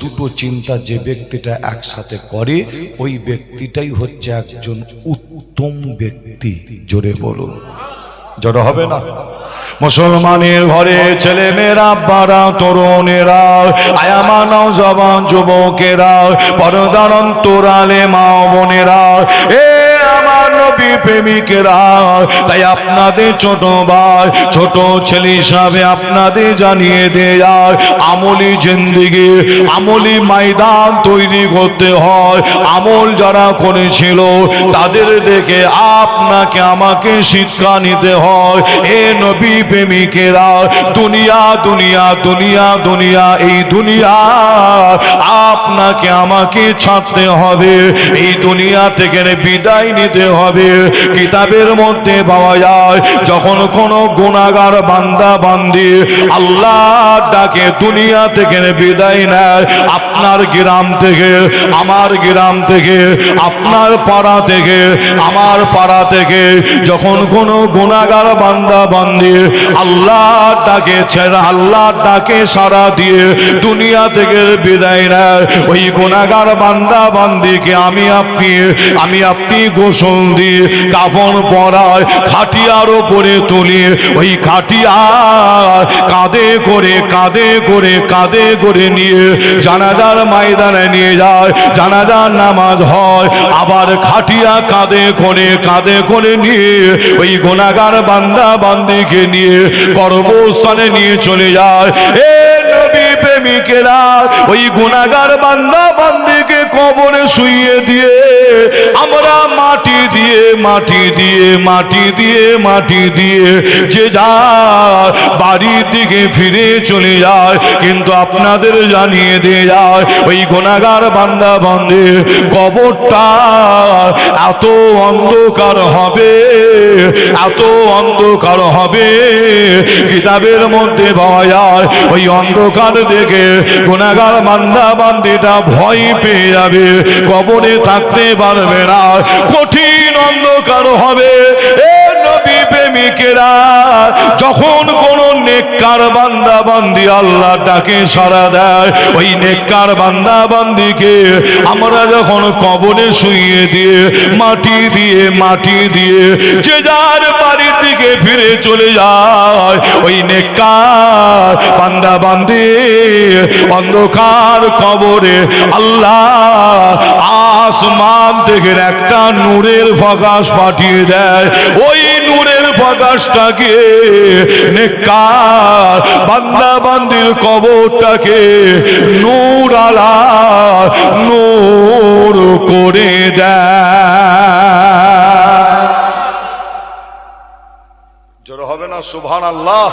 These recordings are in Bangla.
দুটো চিন্তা যে ব্যক্তিটা একসাথে করে, ওই ব্যক্তিটাই হচ্ছে একজন উত্তম ব্যক্তি। জোরে বলুন। হবে না? মুসলমানের ঘরে ছেলে মেয়েরা বারা, তরুণেরা আয়ামানাও জবান যুবকেরা, পরদার অন্তরালে মা বোনেরা, এ আমার নবী প্রেমিকেরা, তাই আপনাদের ছোট ভাই, ছোট ছেলে হিসাবে আপনাদের জানিয়ে দেয় আমলি জিন্দিগি, আমলি ময়দান তৈরি করতে হয়। আমল যারা করেছিল, তাদের দেখে আপনাকে আমাকে শিক্ষা নিতে হয়। এ নবী প্রেমিকেরা, দুনিয়া দুনিয়া দুনিয়া দুনিয়া, এই দুনিয়া আপনাকে আমাকে ছাড়তে হবে। এই দুনিয়া থেকে বিদায় নিতে হবে। কিতাবের মধ্যে পাওয়া যায়, যখন কোন গুণাগার বান্দা বান্দি আল্লাহ ডাকে দুনিয়া থেকে বিদায় নেয়, আপনার গ্রাম থেকে, আমার গ্রাম থেকে, আপনার পাড়া থেকে, আমার পাড়া থেকে, যখন কোন গুণাগার বান্দা বান্দি আল্লাহ ডাকে ছেড়ে আল্লাহ ডাকে সারা দিয়ে দুনিয়া থেকে বিদায় নেয়, ওই গুণাগার বান্দা বান্দিকে আমি আপনি আমি আপনি গোসল দিয়ে কাপড় খাটিয়ার ওপরে তুলি ওই খাটিয়া কাঁধে করে করে করে নিয়ে জানাজার ময়দানে নিয়ে যায়। জানাজার নামাজ হয়, আবার খাটিয়া কাঁধে করে কাঁধে করে নিয়ে ওই গোনাগার বান্দা বান্দিকে নিয়ে কর্মস্থানে নিয়ে চলে যায়। এ নবী প্রেমিকেরা ওই গুণাগার বান্দা বান্দিকে কবরে শুইয়ে দিয়ে, আমরা মাটি দিয়ে মাটি দিয়ে মাটি দিয়ে মাটি দিয়ে যে যা বাড়ির দিকে ফিরে চলে যায়, কিন্তু আপনাদের জানিয়ে দিয়ে যায়, ওই গুণাগার বান্দা বন্ধে কবরটা এত অন্ধকার হবে, এত অন্ধকার হবে, কিতাবের মধ্যে পাওয়া যায়, ওই অন্ধকার দেখে গুণাগার মান্দা বান্দিটা ভয় পেয়ে যাবে। কবরে থাকতে পারবে না। কঠিন অন্ধকার হবে। এ প্রেমিকেরা, যখন কোন নেককার বান্দা বান্দি আল্লাহ ডাকে সারা দেয়, ওই নেককার বান্দা বান্দিকে আমরা যখন শুইয়ে দিয়ে, মাটি দিয়ে মাটি দিয়ে যে যার বাড়ির দিকে ফিরে চলে যায়, ওই নেককার বান্দা বান্দি অন্ধকার কবরে আল্লাহ আসমান থেকে একটা নূরের ফকাশ পাঠিয়ে দেয়। ওই নূরের ফকাশটাকে নেককার বান্দা বান্দির কবরটাকে নূর আলা নূর করে দেয়। জোর হবে না সুভান আল্লাহ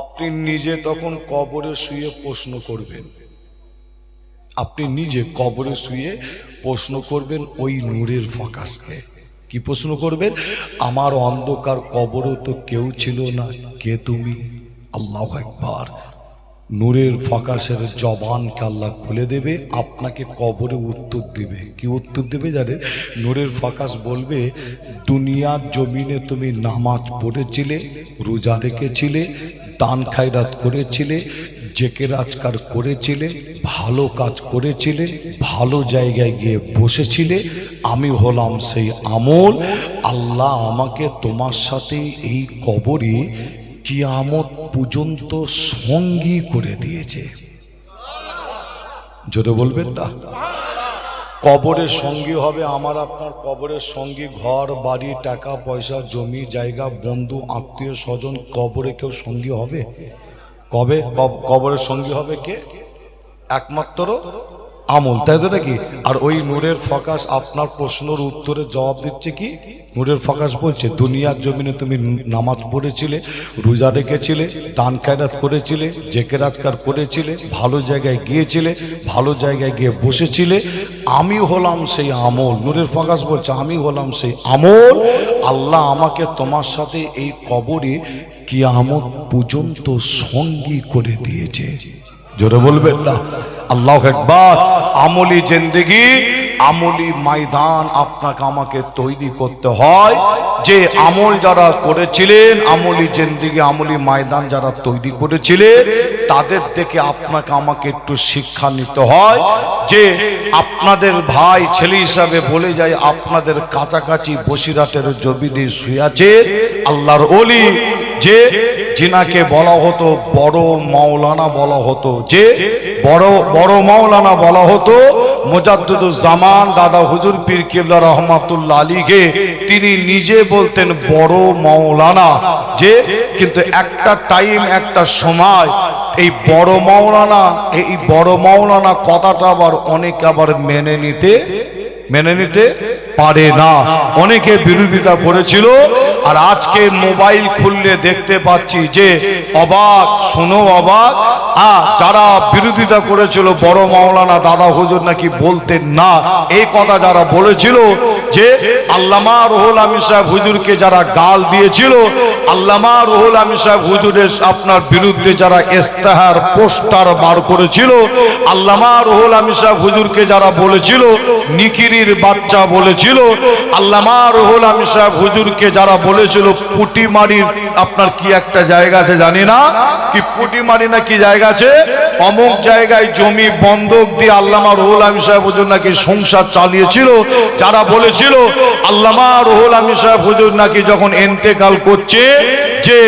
আপনি নিজে তখন কবরে শুয়ে প্রশ্ন করবেন। আপনি নিজে কবরে শুয়ে প্রশ্ন করবেন ওই নূরের ফকাসকে। কি প্রশ্ন করবেন? আমার অন্ধকার কবরও তো কেউ ছিল না। কে তুমি? আল্লাহ একবার নূরের ফকাশের জবানকে আল্লাহ খুলে দেবে, আপনাকে কবরে উত্তর দেবে। কি উত্তর দেবে জানেন? নূরের ফকাশ বলবে, দুনিয়ার জমিনে তুমি নামাজ পড়েছিলে, রোজা রেখেছিলে, দান খায়রাত করেছিলে জেকে রাজকার করেছিলে, ভালো কাজ করেছিলে, ভালো জায়গায় গিয়ে বসেছিলে, আমি হলাম সেই আমল। আল্লাহ আমাকে তোমার সাথে এই কবরে কিয়ামত পর্যন্ত সঙ্গী করে দিয়েছে। জোরে বলবেন না? কবরের সঙ্গী হবে আমার আপনার কবরের সঙ্গী, ঘর, বাড়ি, টাকা, পয়সা, জমি, জায়গা, বন্ধু, আত্মীয় স্বজন, কবরে কেউ সঙ্গী হবে? কবে কব- কবরের সঙ্গী হবে কে? একমাত্র আমল। তাই তো নাকি? আর ওই নূরের ফকাশ আপনার প্রশ্নের উত্তরে জবাব দিচ্ছে কি? নূরের ফকাশ বলছে, দুনিয়ার জমিনে তুমি নামাজ পড়েছিলে, রোজা রেখেছিলে, দান কায়রাত করেছিলে, জেকে রাজকার করেছিলে, ভালো জায়গায় গিয়েছিলে, ভালো জায়গায় গিয়ে বসেছিলে। আমি হলাম সেই আমল। নূরের ফকাশ বলছে, আমি হলাম সেই আমল। আল্লাহ আমাকে তোমার সাথে এই কবরে কিয়ামত পর্যন্ত সঙ্গী করে দিয়েছে। জোরে বলবেন না। আল্লাহ একবার আমলি জিন্দগি, আমলি ময়দান আপনাকে আমাকে তৈরি করতে হয়। যে আমল যারা করেছিলেন, আমলি জেন্দিগি, আমলি ময়দান যারা তৈরি করেছিলেন, তাদের থেকে আপনাকে আমাকে একটু শিক্ষা নিতে হয়। যে আপনাদের ভাই, ছেলে হিসাবে বলে যায়, আপনাদের কাছাকাছি বসিরাটের জবিনে শুয়ে আছে, আল্লাহর অলি যে জিনাকে বলা হতো বড় মাওলানা বলা হতো, যে বড় বড় মাওলানা বলা হতো জামান দাদা হুজুর পীর কেবলা রহমাতুল্লাহ আলীকে তিনি নিজে বলতেন বড় মাওলানা, যে কিন্তু একটা টাইম, একটা সময়, এই বড় মাওলানা, এই বড় মাওলানা কথাটা আবার অনেক আবার মেনে নিতে মেনে নিতে পারে না। অনেকে বিরোধিতা করেছিল। আর আজকে মোবাইল খুললে দেখতে পাচ্ছি যে অবাক শোনো অবাক। আ, যারা বিরোধিতা করেছিল বড় মাওলানা দাদা হুজুর নাকি বলতেন না। এই কথা যারা বলেছিল যে আল্লামা রুহুল আমিন সাহেব হুজুরকে যারা গাল দিয়েছিল আল্লামা রুহুল আমিন সাহেব হুজুরের আপনার বিরুদ্ধে যারা ইস্তেহার পোস্টার বার করেছিল আল্লামা রুহুল আমিন সাহেব হুজুরকে যারা বলেছিল নিকিরির বাচ্চা বলেছিল আল্লামা রুহুল আমি সাহেব হুজুরকে যারা বলেছিল, পুটিমারির আপনার কি একটা জায়গা আছে জানি না? কি পুটিমারি না কি জায়গা আছে? অমুক জায়গায় জমি বন্ধক দিয়ে আল্লামা রুহুল আমি সাহেব হুজুর নাকি সংসার চালিয়েছিল। যারা বলেছিল, আল্লামা রুহুল আমি সাহেব হুজুর নাকি যখন এন্তেকাল করছে যে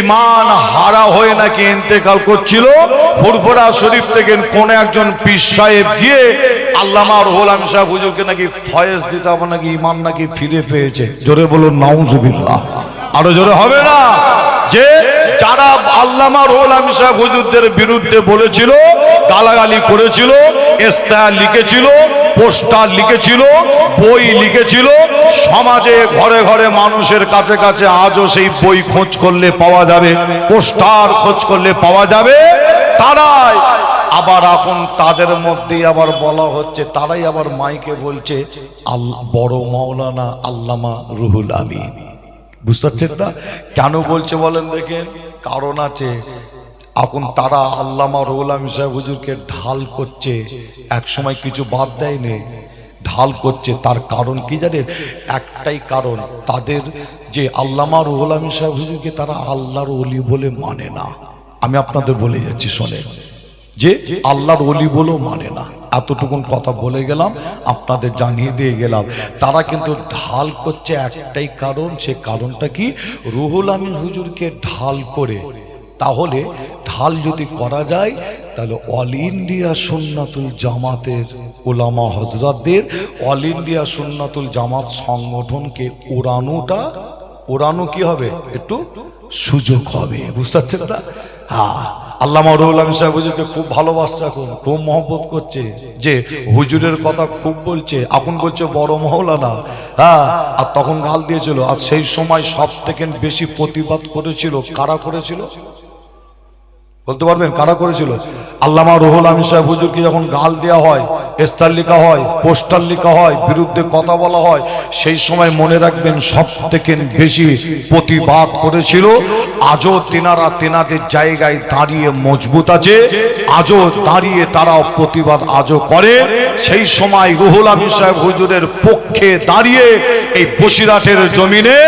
ইমান হারা হয়ে নাকি ইন্তেকাল করছিল, ফুরফুরা শরীফ থেকে কোন একজন পীর সাহেব গিয়ে আল্লামা রুহুল আমিন সাহেব হুজুরকে নাকি ফয়েজ দিতে হবে নাকি ইমান নাকি ফিরে পেয়েছে। জোরে বলুন, নাউজুবিল্লাহ। আরও জোরে হবে না? যে যারা আল্লামা রোল আমিন সাহেব হুজুরদের বিরুদ্ধে বলেছিল, গালাগালি করেছিল ইস্তাহার লিখেছিল, পোস্টার লিখেছিল, বই লিখেছিল, সমাজে ঘরে ঘরে মানুষের কাছে কাছে আজও সেই বই খোঁজ করলে পাওয়া যাবে, পোস্টার খোঁজ করলে পাওয়া যাবে, তারাই আবার এখন তাদের মধ্যেই আবার বলা হচ্ছে, তারাই আবার মাইকে বলছে, আল বড় মাওলানা আল্লামা রুহুল আমিন। বুঝতে পারছেন না? কেন বলছে বলেন দেখেন? কারণ আছে। এখন তারা আল্লামা রুহুল আমিন সাহেব হুজুরকে ঢাল করছে। এক সময় কিছু বাদ দেয়নি। ঢাল করছে। তার কারণ কি জানেন? একটাই কারণ, তাদের যে আল্লামা রুহুল আমিন সাহেব হুজুরকে তারা আল্লাহর অলি বলে মানে না। আমি আপনাদের বলে যাচ্ছি, শোনেন। যে আল্লাহর অলি বলেও মানে না। এতটুকুন কথা বলে গেলাম, আপনাদের জানিয়ে দিয়ে গেলাম। তারা কিন্তু ঢাল করছে একটাই কারণ, সে কারণটা কি? রুহুল আমিন হুজুরকে ঢাল করে। তাহলে ঢাল যদি করা যায়, তাহলে অল ইন্ডিয়া সুন্নাতুল জামাতের ওলামা হজরতদের, অল ইন্ডিয়া সুন্নাতুল জামাত সংগঠনকে উড়ানোটা ওড়ানো কি হবে? একটু সুযোগ হবে, বুঝতে পারছেন না? হ্যাঁ। আল্লামা আমিন সাহেব হুজুরকে খুব ভালোবাসছে এখন, খুব মহব্বত করছে। যে হুজুরের কথা খুব বলছে, এখন বলছে বড় মহলানা। হ্যাঁ আর তখন গাল দিয়েছিল, আর সেই সময় সব থেকে বেশি প্রতিবাদ করেছিল, কারা করেছিল? বলতে পারবেন, কারা করেছিল? আল্লামা রুহুল আমিন সাহেব হুজুরকে যখন গাল দেওয়া হয় ইস্তার লেখা হয়, পোস্টার লেখা হয়, বিরুদ্ধে কথা বলা হয়, সেই সময় মনে রাখবেন সব থেকে বেশি প্রতিবাদ করেছিল। আজও তেনারা তেনাদের জায়গায় দাঁড়িয়ে মজবুত আছে, আজও দাঁড়িয়ে তারা প্রতিবাদ আজও করে। সেই সময় রুহুল আমিন সাহেব হুজুরের পক্ষে দাঁড়িয়ে এই বসিরাটের জমিনে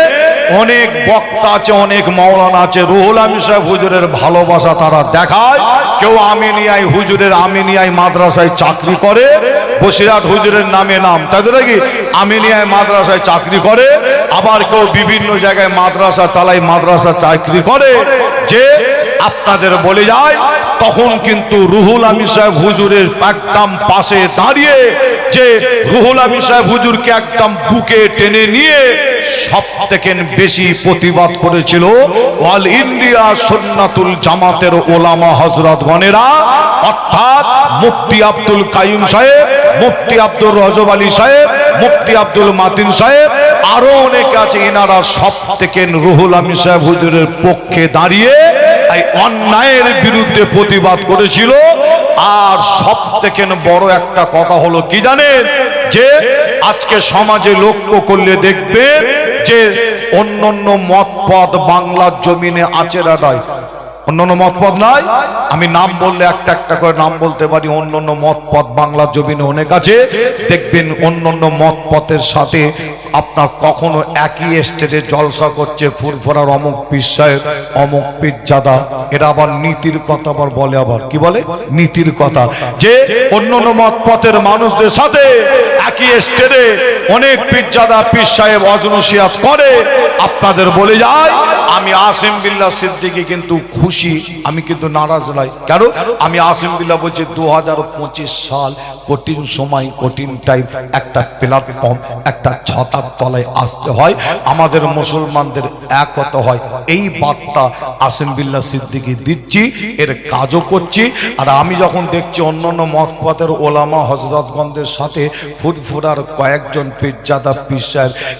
অনেক বক্তা আছে, অনেক মাওলানা আছে, রুহুল আমিন সাহেব হুজুরের ভালোবাসা তারা দেখায়। কেউ আমিনিয়ায় হুজুরের আমিনিয়ায় মাদ্রাসায় চাকরি করে বসিরাট হুজুরের নামে নাম। তাদের নাকি? আমিনিয়ায় মাদ্রাসায় চাকরি করে, আবার কেউ বিভিন্ন জায়গায় মাদ্রাসা চালায়, মাদ্রাসা চাকরি করে। যে আপনাদের বলে যায়, তখন কিন্তু রুহুল আমিন সাহেব হুজুরের একদম পাশে দাঁড়িয়ে যে রুহুল আমিন সাহেব হুজুরকে একদম বুকে টেনে নিয়ে সব থেকে বেশি প্রতিবাদ করেছিল অল ইন্ডিয়া সুন্নাতুল জামাতের ওলামা হজরত গণেরা, অর্থাৎ মুফতি আব্দুল কাইম সাহেব, মুফতি আব্দুল রজব আলী সাহেব, মুফতি আব্দুল মাতিন সাহেব আরও অনেকে আছে এনারা সব থেকে রুহুল আমি সাহেব হুজুরের পক্ষে দাঁড়িয়ে এই অন্যায়ের বিরুদ্ধে প্রতিবাদ করেছিল। আর সব থেকে বড় একটা কথা হলো কি জানেন? যে আজকে সমাজে লক্ষ্য করলে দেখবেন যে অন্যান্য মত পদ বাংলার জমিনে আচেরা নয় অন্যান্য মতপদ নাই? আমি নাম বললে একটা একটা করে নাম বলতে পারি। অন্যান্য মতপদ বাংলার জমিনে অনেক আছে। দেখবেন অন্যান্য মতপথের সাথে আপনার কখনো একই স্টেজে জলসা করছে ফুরফুরার অমুক পিসায়ের অমুক পিজ্জাদা এরা আবার নীতির কথা আবার বলে আবার। কি বলে? নীতির কথা। যে অন্য মত পথের মানুষদের সাথে একই স্টেজে অনেক পিজ্জাদা পীর সাহেব অজনসিয়াত করে, আপনাদের বলে যায়, আমি আসিম বিল্লাহ সিদ্দিকি কিন্তু খুশি, আমি কিন্তু নারাজ নাই। কেন? আমি আসিম বিল্লাহ বলছি দু হাজার পঁচিশ সাল কঠিন সময়, কঠিন টাইম একটা প্ল্যাটফর্ম একটা ছতার তলায় আসতে হয়। আমাদের মুসলমানদের এক হতে হয়। এই বার্তা আসিম বিল্লাহ সিদ্দিকি দিচ্ছি, এর কাজও করছি। আর আমি যখন দেখছি অন্য অন্য মতপথের ওলামা হজরতগঞ্জের সাথে ফুরফুরার কয়েকজন পীরজাদা পীর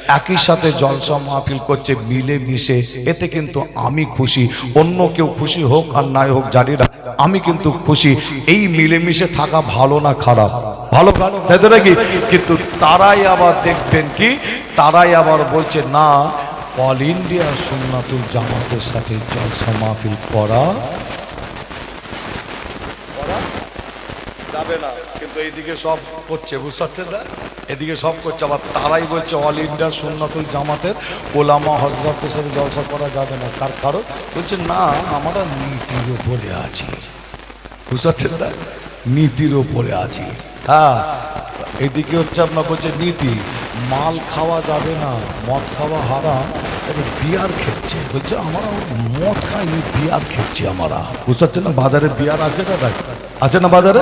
একই সাথে জলসা মাহফিল করছে মিলে মিশে এতে কিন্তু আমি খুশি। অন্য কেউ খুশি হোক আর নাই হোক জানি না আমি কিন্তু খুশি। এই মিলেমিশে থাকা ভালো না খারাপ? ভালো? তো নাকি কিন্তু তারাই আবার দেখবেন কি? তারাই আবার বলছে, না, অল ইন্ডিয়া সুন্নাতুল জামাতের সাথে জলসা মাহফিল করা যাবে না। কিন্তু সব করছে এদিকে সব করছে, আবার তারাই বলছে, অল ইন্ডিয়া জামাতের জলসা করা যাবে না। তার কারণ? বলছে, না, আমরা নীতির ওপরে আছি। বুঝতে পারছেন না? নীতির ওপরে আছি। হ্যাঁ এদিকে হচ্ছে আপনার বলছে নীতি, মাল খাওয়া যাবে না, মদ খাওয়া হারাম, তবে বিয়ার খেচ্ছে বলছে আমরা মদ খাইনি বিয়ার খেচ্ছি আমরা। বুঝতে পারছেন না বাজারে বিয়ার আছে না আছে না বাজারে?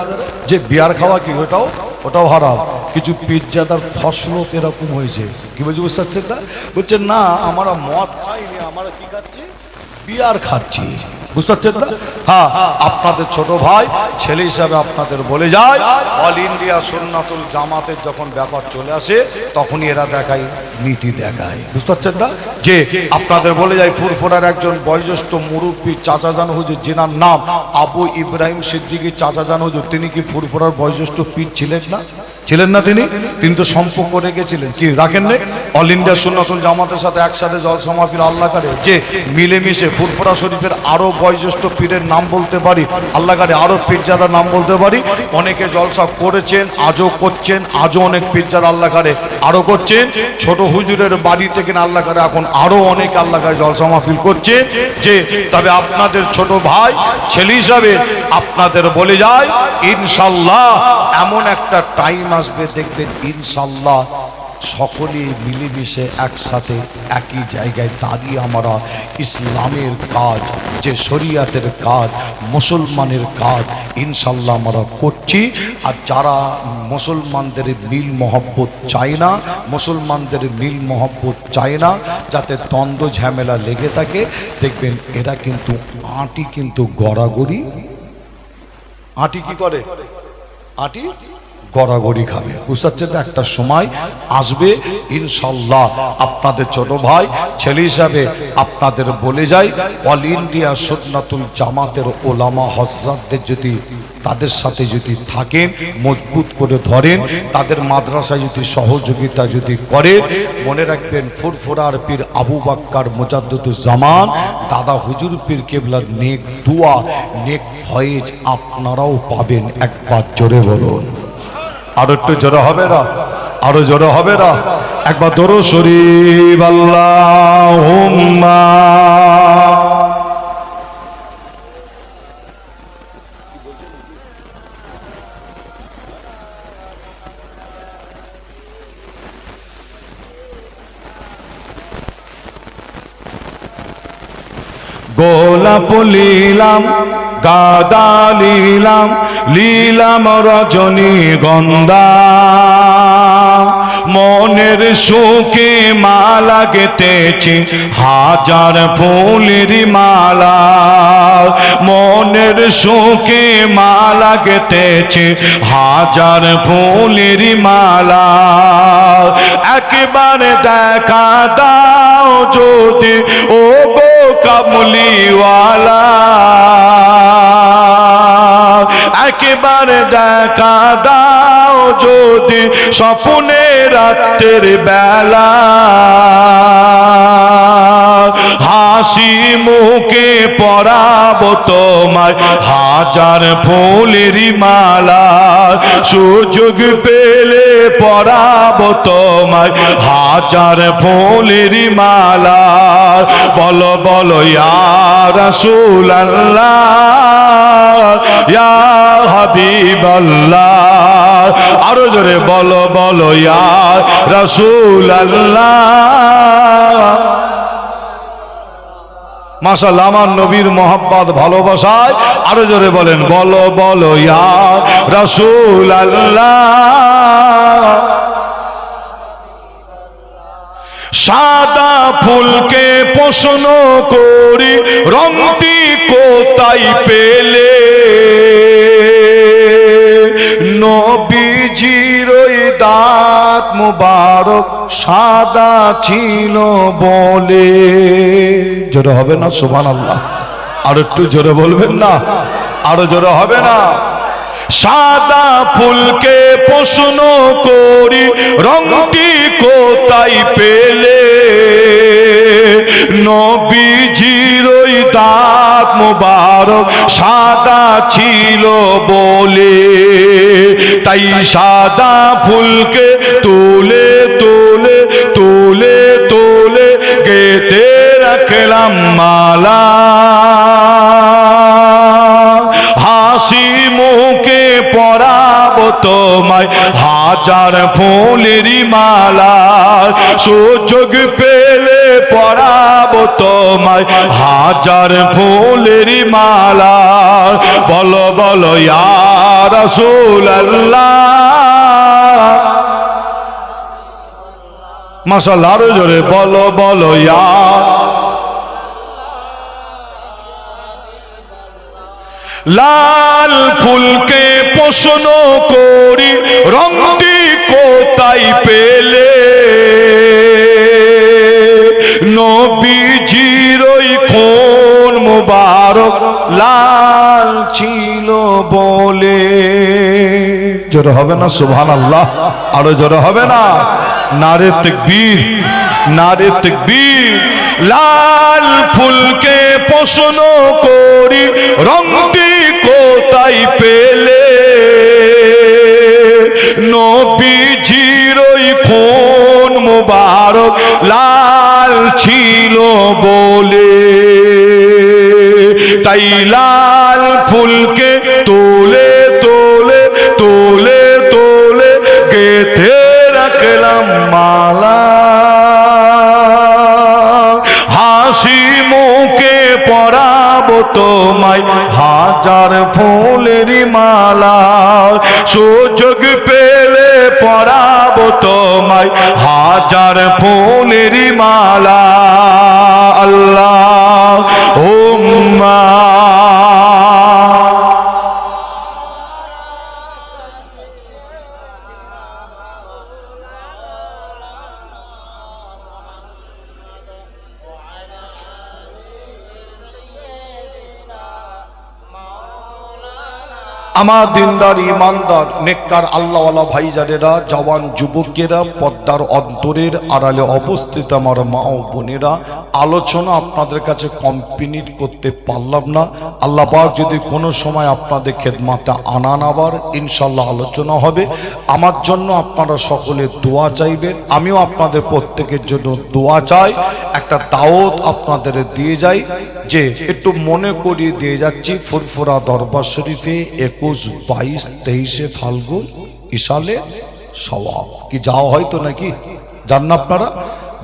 যে বিয়ার খাওয়া কি, ওটাও ওটাও হারাম। কিছু পিজ্জাদার ফসলত এরকম হয়েছে। কি বলছি, বুঝতে পারছেন না? বলছে, না, আমরা মদ খাইনি, আমরা কি খাচ্ছি? বিয়ার খাচ্ছি। বুঝতে পারছেন না? হ্যাঁ আপনাদের ছোট ভাই, ছেলে হিসাবে আপনাদের বলে যায়, অল ইন্ডিয়া সুন্নাতুল জামাতের যখন ব্যাপার চলে আসে, তখনই এরা দেখায় নীতি দেখায়। বুঝতে পারছেন না? যে আপনাদের বলে যায়, ফুরফুরার একজন বয়োজ্যেষ্ঠ মুরব্বী চাচা জান হুজুর যেনার নাম আবু ইব্রাহিম সিদ্দিকী চাচা জান হুজুর, তিনি কি ফুরফুরার বয়োজ্যেষ্ঠ পীর ছিলেন না? ছিলেন না তিনি তিনি তো সম্পর্ক রেখেছিলেন। কি, রাখেন না অল ইন্ডিয়া সুন্নাতুল জামাতের সাথে একসাথে জল সমাপিল, আল্লাহ করে। যে মিলেমিশে ফুরফুরা শরীফের আরও বয়োজ্যেষ্ঠ পীরের নাম বলতে পারি, আল্লাহ করে, আরও পীরজাদার নাম বলতে পারি, অনেকে জলসা করেছেন, আজও করছেন, আজও অনেক পীরজাদা আল্লাহ করে আরও করছেন। ছোট হুজুরের বাড়ি থেকে আল্লাহ কারে, এখন আরও অনেক আল্লাহ করে জলসা মাহফিল করছে। যে, তবে আপনাদের ছোট ভাই, ছেলে হিসাবে আপনাদের বলে যায়, ইনশাল্লাহ এমন একটা টাইম আসবে, দেখবেন ইনশাল্লাহ সকলে মিলেমিশে একসাথে একই জায়গায় দাঁড়িয়ে আমরা ইসলামের কাজ, যে শরিয়াতের কাজ, মুসলমানের কাজ ইনশাল্লাহ আমরা করছি। আর যারা মুসলমানদের মিল মহব্বত চায় না, মুসলমানদের মিল মহব্বত চায় না, যাতে দ্বন্দ্ব, ঝামেলা লেগে থাকে, দেখবেন এরা কিন্তু আটি কিন্তু গড়াগড়ি। আটি কি করে? আটি? গড়াগড়ি খাবে। বুঝতে একটা সময় আসবে, ইনশাল্লাহ আপনাদের ছোট ভাই, ছেলে হিসাবে আপনাদের বলে যাই, অল ইন্ডিয়া সুন্নাতুল জামাতের ওলামা হজরতদের যদি তাদের সাথে যদি থাকেন, মজবুত করে ধরেন, তাদের মাদ্রাসায় যদি সহযোগিতা যদি করে মনে রাখবেন ফুরফুরার পীর আবু বাক্কার জামান, দাদা হুজুর পীর কেবলার নেক দুয়া, নেক ফয়েজ আপনারাও পাবেন। একবার জোরে বলুন। আরও একটু জোরে হবে না? আরও জোরে হবে না? একবার দরো শরীফ আল্লাহ গোলাপ লীলাম গাদা লীলাম লীলাম রজনী গন্ধা। মনের সুখে মালা গেতেছে হাজার ফুলের মালা। মনের সুখে মালা গেতেছে হাজার ফুলের মালা। একবারে দেখা দাও যদি ও গো কামলিওয়ালা একেবারে দেখা দাও যদি স্বপ্নে রাত্রের বেলা। হাস মুখে পরাব তোমায়। হাজার ফুলেরই মালা সুযোগ পেলে পরাব তোমায়। হাজার ফুলেরই মালা বল, বলো রসুল হাবিবাল্লাহ। আরও জোরে বল, বলো রসুল আল্লাহ মাসাল আমার নবীর মোহাম্মদ ভালোবাসায় আরও জোরে বলেন, বলো বলো, ইয়া রসুল আল্লাহ। সাদা ফুলকে প্রশ্ন করি, রংটি কোথায় পেলে? দাঁত মুবারক সাদা ছিল বলে। জোরে হবে না সুমান আল্লাহ আর একটু জোরে বলবেন না? আরও জোরে হবে না? সাদা ফুলকে প্রশ্ন করি, রংটি কোথায় পেলে? নবীজির ওই দাঁত মুবারক সাদা ছিল বলে। তাই সাদা ফুলকে তুলে তুলে তুলে তুলে গেতে রাখলাম মালা। হাসি মুখে পরাব তোমায় হাজার ফুলেরই মালা। সুযোগ পেলে পরাব তোমায় হাজার ফুলের মালা। বলো বলো রসুল আল্লাহ আরও জোরে বলো বলো লাল ফুলকে প্রশ্ন করি রংটি কোথায় পেলে? নবীজির কোন মুবারক লাল ছিল বলে। জোরে হবে না সুবহান আল্লাহ আরও হবে না। নারে নারে লাল ফুলকে প্রশ্ন করি, রংটি কোথায় পেলে? নবীজির ওই খুন মুবারক লাল ছিল বলে। তাই লাল ফুলকে তোলে তোলে তোলে তোলে গেথে রাখলাম মালা। হাসি মুখে পরাব তোমায় হাজার ফুলের মালা। সুযোগ পেলে পরাব তোমায় হাজার ফুলের মালা। আমার দিনদার, ইমানদার, নেককার আল্লাহওয়ালা ভাইজানেরা, জওয়ান যুবকেরা পদ্মার অন্তরের আড়ালে অবস্থিত আমার মা ও বোনেরা, আলোচনা আপনাদের কাছে কমপ্লিট করতে পারলাম না। আল্লাহ পাক যদি কোনো সময় আপনাদের খেদমাতে আনান আবার ইনশাল্লাহ আলোচনা হবে। আমার জন্য আপনারা সকলে দোয়া চাইবেন। আমিও আপনাদের প্রত্যেকের জন্য দোয়া চাই। একটা দাওয়াত আপনাদের দিয়ে যাই যে একটু মনে করিয়ে দিয়ে যাচ্ছি ফুরফুরা দরবার শরীফে একুশ বাইশ তেইশে ফাল্গুন ইসালে সওয়াব। কি যাওয়া হয়তো নাকি? জান না আপনারা?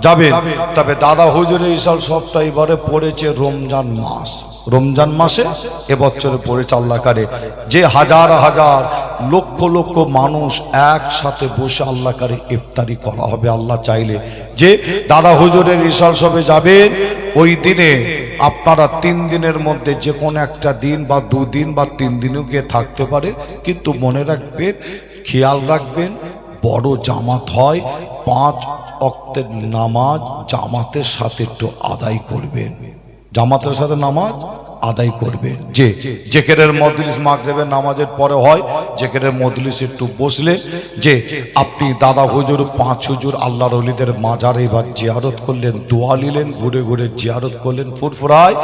যাবেন। তবে দাদা হুজুরের ইসাল সবটা এবারে পড়েছে রমজান মাস। রমজান মাসে এবছরে পড়েছে আল্লাহকারে। যে হাজার হাজার লক্ষ লক্ষ মানুষ একসাথে বসে আল্লাহকারে ইফতারি করা হবে, আল্লাহ চাইলে। যে দাদা হুজুরের ইসাল সবে যাবেন, ওই দিনে আপনারা তিন দিনের মধ্যে যে কোনো একটা দিন বা দুদিন বা তিন দিনও গিয়ে থাকতে পারে, কিন্তু মনে রাখবেন, খেয়াল রাখবেন, বড় জামাত হয়, পাঁচ অক্তের নামাজ জামাতের সাথে একটু আদায় করবেন। জামাতের সাথে নামাজ? আদায় করবে। যে জেকেরের মজলিস মাগরেবের নামাজের পরে হয়, জেকেরের মজলিস একটু বসলে, যে আপনি দাদা হুজুর, পাঁচ হুজুর আল্লাহর অলিদের মাজারে এবার জিয়ারত করলেন, দোয়া নিলেন, ঘুরে ঘুরে জিয়ারত করলেন, ফুরফুরায়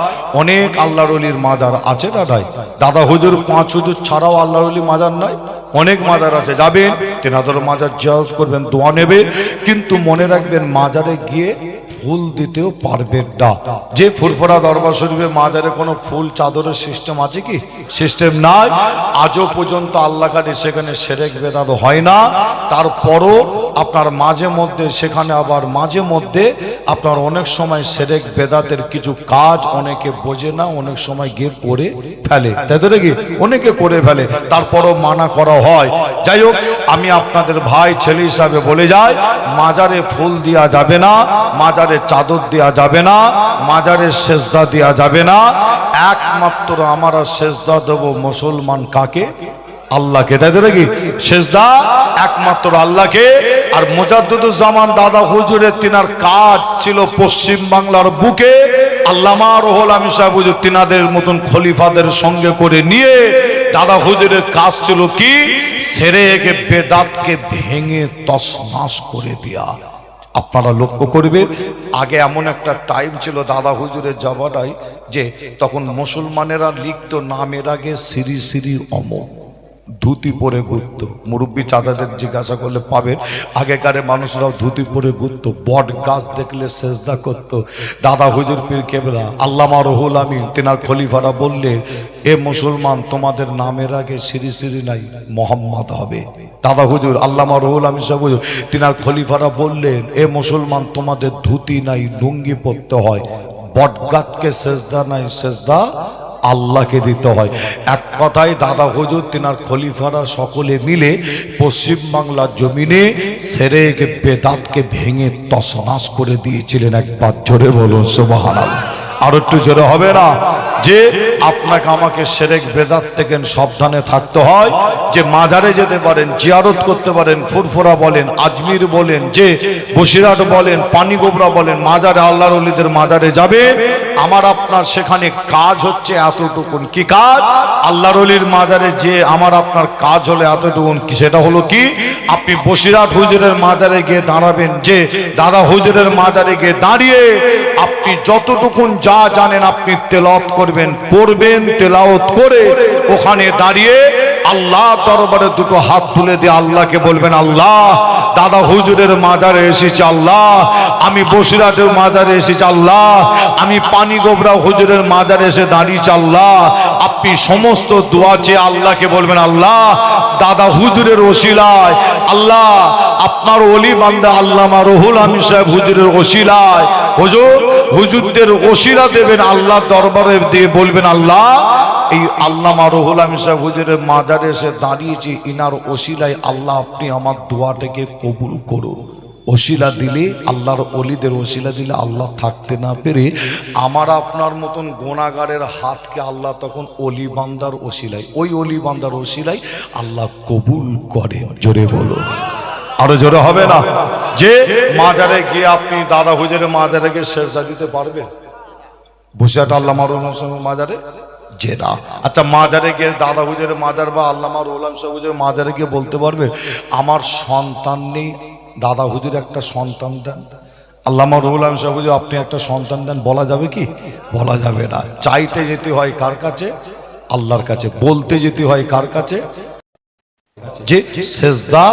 অনেক আল্লাহর অলির মাজার আছে নাই দাদা হুজুর, পাঁচ হুজুর ছাড়াও আল্লাহর অলি মাজার নাই, অনেক মাজার আছে, যাবেন, তেনাদের মাজার জিয়ারত করবেন, দোয়া নেবে কিন্তু মনে রাখবেন মাজারে গিয়ে ফুল দিতেও পারবেন না। যে ফুরফুরা দরবার শরীফে মাজারে কোনো ফুল, চাদরের সিস্টেম আছে কি? সিস্টেম নাই। আজও পর্যন্ত আল্লাহ কাছে সেখানে সেরেক বেদাত হয় না। তারপরও আপনার মাঝে মধ্যে, সেখানে আবার মাঝে মধ্যে আপনার অনেক সময় সেরেক বেদাতের কিছু কাজ অনেকে বোঝে না, অনেক সময় গিয়ে করে ফেলে। তাই তো নাকি? অনেকে করে ফেলে। তারপরও মানা করা হয়। যাই হোক, আমি আপনাদের ভাই, ছেলে হিসাবে বলে যাই, মাজারে ফুল দেওয়া যাবে না। মাজারে চাদর দেওয়া যাবে না, মাজারে সেজদা দেওয়া যাবে না। একমাত্র আমরা সেজদা দেব মুসলমান কাকে? আল্লাহকে, তাই তো নাকি? সেজদা একমাত্র আল্লাহকে। আর মোজাদ্দুজ্জামান দাদা হুজুরের তিনার কাজ ছিল পশ্চিম বাংলার বুকে। আল্লামা রোহল আমি সাহেব হুজুর তিনাদের মতন খলিফাদের সঙ্গে করে নিয়ে দাদা হুজুরের কাজ ছিল কি? সেরে একে বেদাতকে ভেঙে তসনাস করে দেয়া। আপনারা লক্ষ্য করবে আগে এমন একটা টাইম ছিল দাদা হুজুরের যাওয়াটাই যে তখন মুসলমানেরা লিখত নামের আগে শ্রী শ্রী অমর। ধুতি পরে ঘুরত। মুরব্বী চাঁদাদের জিজ্ঞাসা করলে পাবেন আগেকারে মানুষরাও ধুতি পরে ঘুরত। বট গাছ দেখলে সেজদা করত। দাদা হুজুর পীর কেবরা আল্লামা রহুল আমিন, তেনার খলিফারা বললেন এ মুসলমান, তোমাদের নামের আগে শ্রী শ্রী নাই, মোহাম্মদ হবে। দাদা হুজুর, আল্লামা রহুল আমিন সাহেব হুজুর, তিনার খলিফারা বললেন, এ মুসলমান, তোমাদের ধুতি নাই, লুঙ্গি পরতে হয়। বটগাতকে সেজদা নাই, সেজদা আল্লাহকে দিতে হয়। এক কথায় দাদা হুজুর, তিনার খলিফারা সকলে মিলে পশ্চিমবাংলার জমিনে সেরেক বেদাতকে ভেঙে তসনাস করে দিয়েছিলেন একবার। জোরে বলুন সুবাহ আর একটু জোরে হবে না? যে আপনাকে আমাকে সেরেক বেদাত থেকে সাবধানে থাকতে হয়, যে মাজারে যেতে পারেন, জিয়ারত করতে পারেন, ফুরফুরা বলেন, আজমির বলেন, যে বসিরহাট বলেন, পানিগোবরা বলেন, মাজারে, আল্লাহর অলিদের মাজারে যাবে। আমার আপনার সেখানে কাজ হচ্ছে এতটুকুন। কি কাজ? আল্লাহর অলির মাজারে যে আমার আপনার কাজ হলে এতটুকুন কি? সেটা হলো কি? আপনি বসিরহাট হুজুরের মাজারে গিয়ে দাঁড়াবেন, যে দাদা হুজুরের মাজারে গিয়ে দাঁড়িয়ে আপনি যতটুকুন যা জানেন আপনি তেলাওয়াত করবেন, পড়বেন, তেলাওয়াত করে ওখানে দাঁড়িয়ে আল্লাহ দরবারে দুটো হাত তুলে দিয়ে আল্লাহকে বলবেন, আল্লাহ, দাদা হুজুরের মাজারে এসেছি, আল্লাহ, আমি বসিরাটের মাজারে এসেছি, আল্লাহ, আমি পানি গোবরা হুজুরের মাজারে এসে দাঁড়িয়েছি, আল্লাহ, আপনি সমস্ত দোয়া চেয়ে আল্লাহকে বলবেন, আল্লাহ, দাদা হুজুরের ওসিলায়, আল্লাহ, আপনার অলি বান্দা আল্লামা রহুল আমি সাহেব হুজুরের ওসিলায়, হুজুর হুজুরদের ওসিলা দেবেন আল্লাহ দরবারে দিয়ে বলবেন, আল্লাহ, এই আল্লামা রহুল আমি সাহেব হুজুরের মাজারে এসে দাঁড়িয়েছি, ইনার ওসিলায় আল্লাহ আপনি আমার দোয়াটাকে কবুল করুন। ওসিলা দিলে, আল্লাহর অলিদের ওসিলা দিলে আল্লাহ থাকতে না পেরে আমার আপনার মতন গোনাগারের হাতকে আল্লাহ তখন অলি বান্দার ওসিলায়, ওই অলি বান্দার ওসিলায় আল্লাহ কবুল করে জোরে বলো আরও জোরে হবে না। যে মাজারে গিয়ে আপনি দাদা হুজুরের মাজারে গিয়ে শেষদা দিতে পারবেন বসে একটা আল্লাহ মারুল মাজারে? যে না। আচ্ছা মাজারে গিয়ে দাদা হুজুরের মাজার বা আল্লামা রুলাম সাহুজের মাজারে গিয়ে বলতে পারবে, আমার সন্তান নেই, দাদা হুজুর একটা সন্তান দেন। আল্লামা রুলাম সাহুজুর আপনি একটা সন্তান দেন, বলা যাবে কি? বলা যাবে না। চাইতে যেতে হয় কার কাছে? আল্লাহর কাছে। বলতে যেতে হয় কার কাছে? যে সেজদা